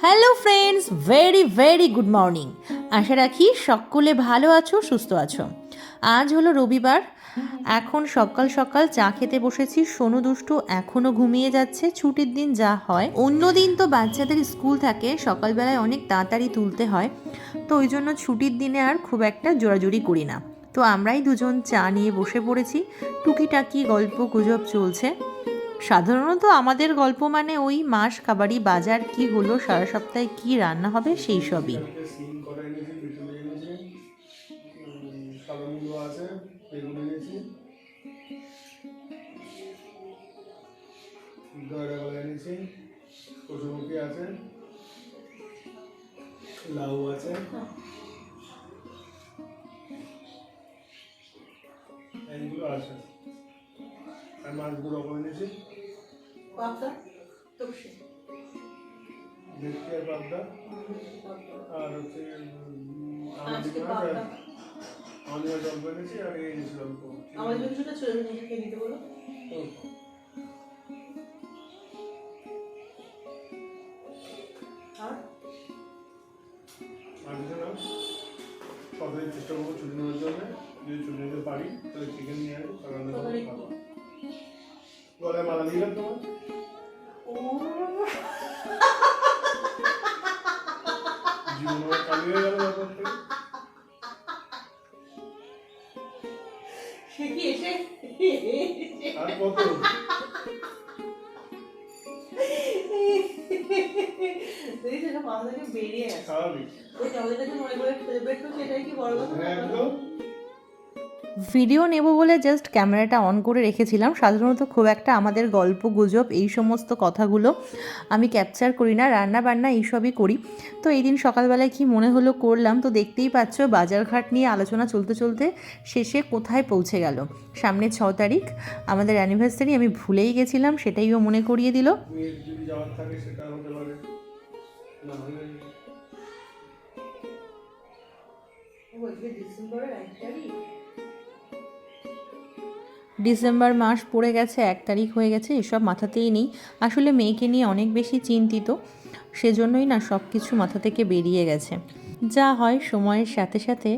Hello friends very very good morning আশা রাখি সকলে ভালো আছো, সুস্থ আছো। আজ হলো রবিবার। এখন সকাল সকাল চা খেতে বসেছি। সোনু দুষ্টু এখনও ঘুমিয়ে যাচ্ছে। ছুটির দিন যা হয়। অন্য দিন তো বাচ্চাদের স্কুল থাকে। সকালবেলায় অনেক তাড়াতাড়ি তুলতে হয়। তো ওই জন্য ছুটির দিনে আর খুব একটা জোরাজুরি করি না। তো আমরাই দুজন চা নিয়ে বসে পড়েছি। টুকিটাকি গল্প গুজব চলছে। সাধারণত আমাদের গল্প মানে ওই মাস কাবাডি বাজার কি হলো, সারা সপ্তাহে কি রান্না হবে, সেই সবই। আছে। আর মাছ দু রকম এনেছি ভেটকি আর পাবদা। আর হচ্ছে আমাদের মাছ আর এই এনেছি আমার জন্য ছোট ছোট নিজে খেয়ে বলো। আর? আর কিছু না। সবাই চেষ্টা করব ছুটি নেওয়ার জন্য। যদি ছুটি নিতে পারি তাহলে চিকেন নিয়ে আসব আর গলায় মালা দিলাম তোমার ও জীবন হয়ে গেল ব্যাপার থেকে সে কি এসে আর কত বেরিয়ে গেছে স্বাভাবিক ওই কাছে মনে করে সেটাই কি বড় কথা একদম ভিডিও নেব বলে জাস্ট ক্যামেরাটা অন করে রেখেছিলাম। সাধারণত খুব একটা আমাদের গল্প গুজব এই সমস্ত কথাগুলো আমি ক্যাপচার করি না রান্না বান্না এইসবই করি। তো এই দিন সকালবেলায় কি মনে হলো করলাম? তো দেখতেই পাচ্ছ বাজারঘাট নিয়ে আলোচনা চলতে চলতে শেষে কোথায় পৌঁছে গেল? সামনে ছ তারিখ, আমাদের অ্যানিভার্সারি আমি ভুলেই গেছিলাম সেটাইও মনে করিয়ে দিল। ডিসেম্বরের এক তারিখ? ডিসেম্বর মাস পড়ে গেছে, এক তারিখ হয়ে গেছে, এসব মাথাতেই নেই। আসলে মেয়েকে নিয়ে অনেক বেশি চিন্তিত, সেজন্যই না সব কিছু মাথা থেকে বেরিয়ে গেছে। যা হয় সময়ের সাথে সাথে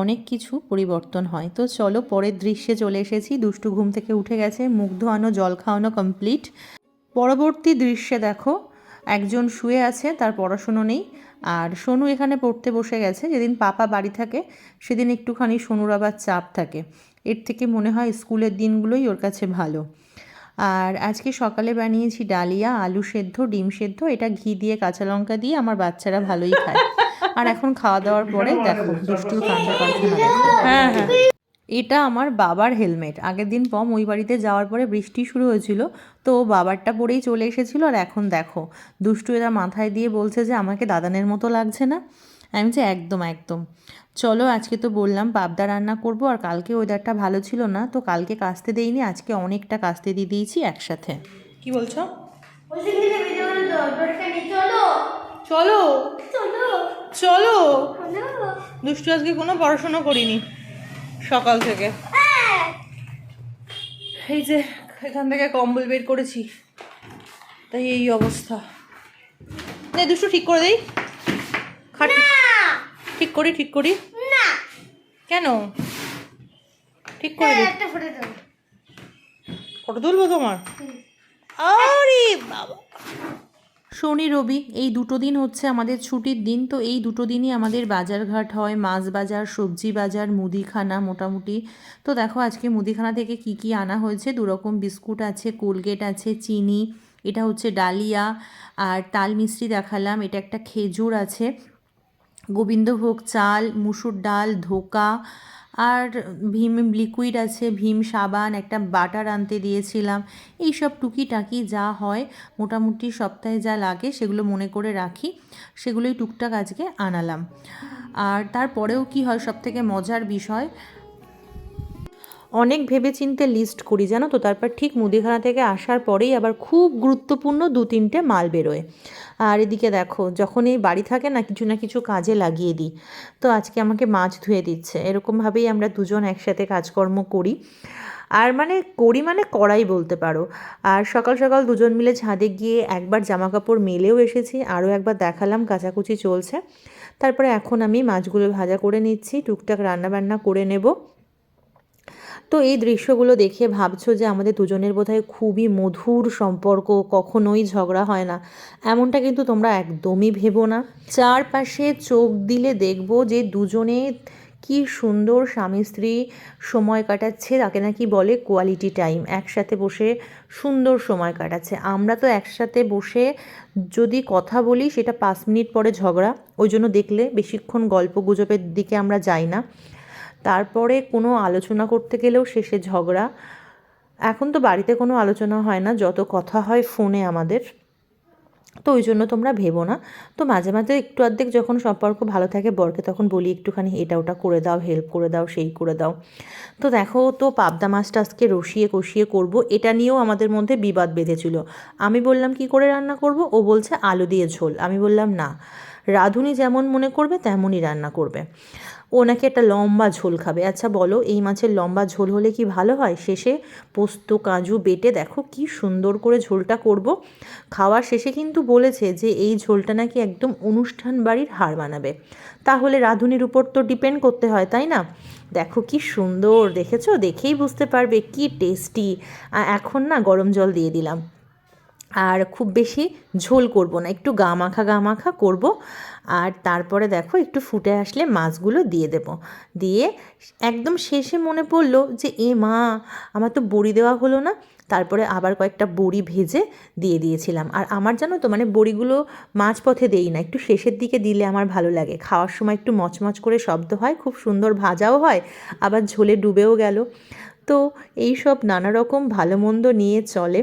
অনেক কিছু পরিবর্তন হয়। তো চলো পরের দৃশ্যে চলে এসেছি। দুষ্টু ঘুম থেকে উঠে গেছে, মুখ ধোয়ানো, জল খাওয়ানো কমপ্লিট পরবর্তী দৃশ্যে দেখো, একজন শুয়ে আছে, তার পড়াশুনো নেই। আর সোনু এখানে পড়তে বসে গেছে, যেদিন পাপা বাড়ি থাকে, সেদিন একটুখানি সোনুর আবার চাপ থাকে। এর থেকে মনে হয় স্কুলের দিনগুলোই ওর কাছে ভালো। আর আজকে সকালে বানিয়েছি ডালিয়া, আলু সেদ্ধ, ডিম সেদ্ধ, এটা ঘি দিয়ে কাঁচা লঙ্কা দিয়ে আমার বাচ্চারা ভালোই খায়। আর এখন খাওয়া দাওয়ার পরে দেখো কাণ্ড কারখানা হ্যাঁ হ্যাঁ। এটা আমার বাবার হেলমেট। আগের দিন পম ওই বাড়িতে যাওয়ার পরে বৃষ্টি শুরু হয়েছিল, তো বাবারটা পরেই চলে এসেছিল। আর এখন দেখো, দুষ্টু এরা মাথায় দিয়ে বলছে যে আমাকে দাদানের মতো লাগছে না। আমি যে একদম একদম। চলো আজকে তো বললাম পাবদা রান্না করব আর কালকে ওয়েদারটা ভালো ছিল না তো কালকে কাস্তে দেইনি আজকে অনেকটা কাস্তে দিয়ে দিয়েছি একসাথে। কি বলছো? চলো। চলো। চলো। চলো। চলো। দুষ্টু আজকে কোনো পড়াশোনা করিনি সকাল থেকে। হ্যাঁ। এই যে এখান থেকে কম্বল বের করেছি। তাই এই অবস্থা। নে দুষ্টু ঠিক করে দেই। খাট ঠিক করি ঠিক করি। না। কেন? ঠিক করে দিই ফটো তুলবো তোমার? আরে বাবা। শনি রবি এই দুটো দিন হচ্ছে আমাদের ছুটির দিন তো এই দুটো দিনই আমাদের বাজারঘাট হয় মাছ বাজার সবজি বাজার মুদিখানা মোটামুটি। তো দেখো আজকে মুদিখানা থেকে কি কি আনা হয়েছে? দুরকম বিস্কুট আছে কোলগেট আছে চিনি এটা হচ্ছে ডালিয়া আর তাল মিষ্টি দেখালাম এটা একটা খেজুর আছে। গোবিন্দভোগ চাল, মুসুর ডাল, ধোকা আর ভীম লিকুইড আছে, ভীম সাবান, একটা বাটার আনতে দিয়েছিলাম। এই সব টুকিটাকি যা হয়, মোটামুটি সপ্তাহে যা লাগে সেগুলো মনে করে রাখি, সেগুলোই টুকটাক আজকে আনালাম। আর তারপরেও কি হয়, সবথেকে মজার বিষয় অনেক ভেবেচিন্তে লিস্ট করি, জানো তো? তারপর ঠিক মুদিখানা থেকে আসার পরেই আবার খুব গুরুত্বপূর্ণ দু তিনটে মাল বেরোয়। আর এদিকে দেখো, যখন এই বাড়ি থাকে না, কিছু না কিছু কাজে লাগিয়ে দিই। তো আজকে আমাকে মাছ ধুয়ে দিচ্ছে। এরকমভাবেই আমরা দুজন একসাথে কাজকর্ম করি। আর মানে করি মানে করাই বলতে পারো। আর সকাল সকাল দুজন মিলে ছাদে গিয়ে একবার জামা কাপড় মেলেও এসেছি, আরও একবার দেখালাম, কাচাকুচি চলছে। তারপরে এখন আমি মাছগুলো ভাজা করে নিচ্ছি, টুকটাক রান্নাবান্না করে নেব। তো এই দৃশ্যগুলো দেখে ভাবছ যে আমাদের দুজনের বোধহয় খুবই মধুর সম্পর্ক, কখনোই ঝগড়া হয় না। এমনটা কিন্তু তোমরা একদমই ভেবো না। চারপাশে চোখ দিলে দেখব যে দুজনে কি সুন্দর স্বামী স্ত্রী সময় কাটাচ্ছে, তাকে নাকি বলে কোয়ালিটি টাইম একসাথে বসে সুন্দর সময় কাটাচ্ছে। আমরা তো একসাথে বসে যদি কথা বলি, সেটা পাঁচ মিনিট পরে ঝগড়া, ওই জন্য দেখলে বেশিক্ষণ গল্প গুজবের দিকে আমরা যাই না। তারপরে কোনো আলোচনা করতে গেলেও শেষে ঝগড়া। এখন তো বাড়িতে কোনো আলোচনা হয় না, যত কথা হয় ফোনে আমাদের। তো ওই জন্য তোমরা ভেবো না। তো মাঝে মাঝে একটু অর্ধেক যখন সম্পর্ক ভালো থাকে বরকে তখন বলি, একটুখানি এটা ওটা করে দাও হেল্প করে দাও, সেই করে দাও। তো দেখো, তো পাবদা মাছটা আজকে রসিয়ে কষিয়ে করব। এটা নিয়েও আমাদের মধ্যে বিবাদ বেঁধেছিল। আমি বললাম, কি করে রান্না করব? ও বলছে, আলু দিয়ে ঝোল। আমি বললাম, না, রাঁধুনি যেমন মনে করবে, তেমনই রান্না করবে। ও নাকি একটা লম্বা ঝোল খাবে। আচ্ছা বলো, এই মাছের লম্বা ঝোল হলে কি ভালো হয়? শেষে পোস্ত, কাজু বেটে দেখো কি সুন্দর করে ঝোলটা করব। খাওয়ার শেষে কিন্তু বলেছে যে এই ঝোলটা নাকি একদম অনুষ্ঠান বাড়ির হার বানাবে। তাহলে রাঁধুনির উপর তো ডিপেন্ড করতে হয়, তাই না? দেখো কি সুন্দর, দেখেছ? দেখেই বুঝতে পারবে, কি টেস্টি। এখন না গরম জল দিয়ে দিলাম। আর খুব বেশি ঝোল করব না, একটু গা মাখা গা মাখা করব। আর তারপরে দেখো একটু ফুটে আসলে মাছগুলো দিয়ে দেব। দিয়ে একদম শেষে মনে পড়ল যে, এ মা, আমার তো বড়ি দেওয়া হলো না। তারপরে আবার কয়েকটা বড়ি ভেজে দিয়ে দিয়েছিলাম। আর আমার জানো তো মানে বড়িগুলো মাঝপথে দেই না, একটু শেষের দিকে দিলে আমার ভালো লাগে। খাওয়ার সময় একটু মচমচ করে শব্দ হয়, খুব সুন্দর ভাজাও হয়, আবার ঝোলে ডুবেও গেল। তো এই সব নানা রকম ভালো মন্দ নিয়ে চলে।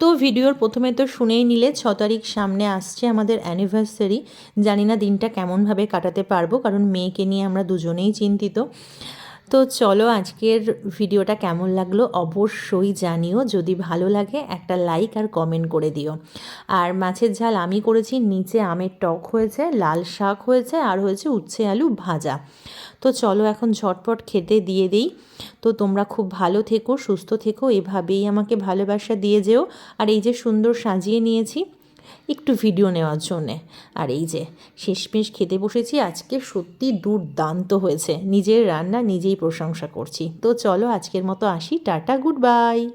তো ভিডিওর প্রথমে তো শুনেই নিলে, ছ তারিখ সামনে আসছে আমাদের অ্যানিভার্সারি জানি না দিনটা কেমনভাবে কাটাতে পারব, কারণ মেয়েকে নিয়ে আমরা দুজনেই চিন্তিত। তো চলো আজকের ভিডিওটা কেমন লাগল অবশ্যই জানিও। যদি ভালো লাগে একটা লাইক আর কমেন্ট করে দিও। আর মাছের ঝাল আমি করেছি, নিচে আমের টক হয়েছে, লাল শাক হয়েছে, আর হয়েছে উচ্ছে আলু ভাজা। তো চলো এখন ঝটপট খেতে দিয়ে দিই। তো তোমরা খুব ভালো থেকো, সুস্থ থেকো, এভাবেই আমাকে ভালোবাসা দিয়ে যেও। আর এই যে সুন্দর সাজিয়ে নিয়েছি একটু ভিডিও নেওয়ার জন্যে। আর এই যে, শেষমেশ খেতে বসেছি, আজকে সত্যি দুর্দান্ত হয়েছে। নিজের রান্না নিজেই প্রশংসা করছি। তো চলো আজকের মতো আসি, টাটা, গুড বাই!